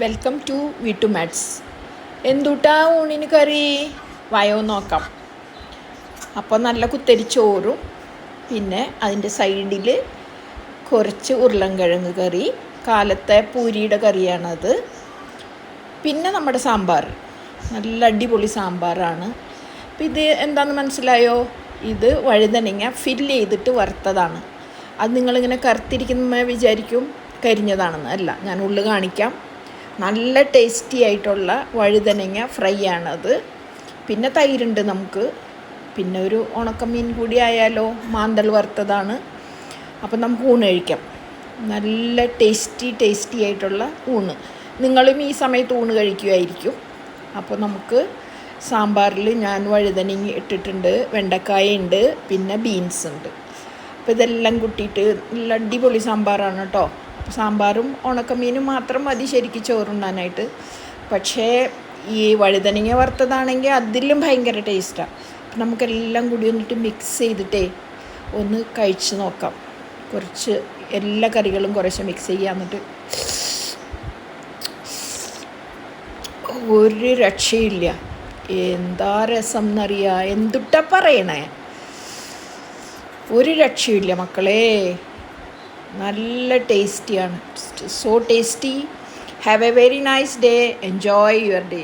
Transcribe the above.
Welcome to വീട്ടു mats എന്തുട്ടാ ഊണിന് കറി? വയോ നോക്കാം. അപ്പോൾ നല്ല കുത്തരി ചോറും പിന്നെ അതിന്റെ സൈഡിൽ കുറച്ച് ഉരുളൻകിഴങ്ങ് കറി കാലത്തെ പൂരിയുടെ കറിയാണത്. പിന്നെ നമ്മുടെ സാമ്പാർ. നല്ല അടിപൊളി സാമ്പാറാണ്. അപ്പം ഇത് എന്താണെന്ന് മനസ്സിലായോ? ഇത് വഴുതനങ്ങ ഫില്ല് ചെയ്തിട്ട് വറുത്തതാണ്. അത് നിങ്ങളിങ്ങനെ കറുത്തിരിക്കുന്ന വിചാരിക്കും കരിഞ്ഞതാണെന്ന്. അല്ല ഞാൻ ഉള്ളു കാണിക്കാം. നല്ല ടേസ്റ്റി ആയിട്ടുള്ള വഴുതനങ്ങ ഫ്രൈ ആണത്. പിന്നെ തൈരുണ്ട് നമുക്ക്. പിന്നെ ഒരു ഉണക്കമീൻ കൂടി ആയാലോ മാന്തൽ വറുത്തതാണ്. അപ്പം നമുക്ക് ഊണ് കഴിക്കാം. നല്ല ടേസ്റ്റി ടേസ്റ്റി ആയിട്ടുള്ള ഊണ്. നിങ്ങളും ഈ സമയത്ത് ഊണ് കഴിക്കുമായിരിക്കും അപ്പോൾ നമുക്ക് സാമ്പാറിൽ ഞാൻ വഴുതനങ്ങ ഇട്ടിട്ടുണ്ട് വെണ്ടക്കായ ഉണ്ട് പിന്നെ ബീൻസ് ഉണ്ട്. അപ്പോൾ ഇതെല്ലാം കൂട്ടിയിട്ട് നല്ല അടിപൊളി സാമ്പാറാണ് കേട്ടോ. സാമ്പാറും ഉണക്കമീനും മാത്രം മതി ശരിക്കും ചോറുണ്ണാനായിട്ട്. പക്ഷേ ഈ വഴുതനങ്ങ വറുത്തതാണെങ്കിൽ അതിലും ഭയങ്കര ടേസ്റ്റാണ് നമുക്കെല്ലാം കൂടി ഒന്നിട്ട് മിക്സ് ചെയ്തിട്ടേ ഒന്ന് കഴിച്ച് നോക്കാം. കുറച്ച് എല്ലാ കറികളും കുറച്ച് മിക്സ് ചെയ്യുക എന്നിട്ട്. ഒരു രക്ഷയില്ല. എന്താ രസം എന്നറിയാം? എന്തുട്ടാ പറയണേ? ഒരു രക്ഷയില്ല മക്കളെ. നല്ല ടേസ്റ്റിയാണ് so tasty have a very nice day enjoy your day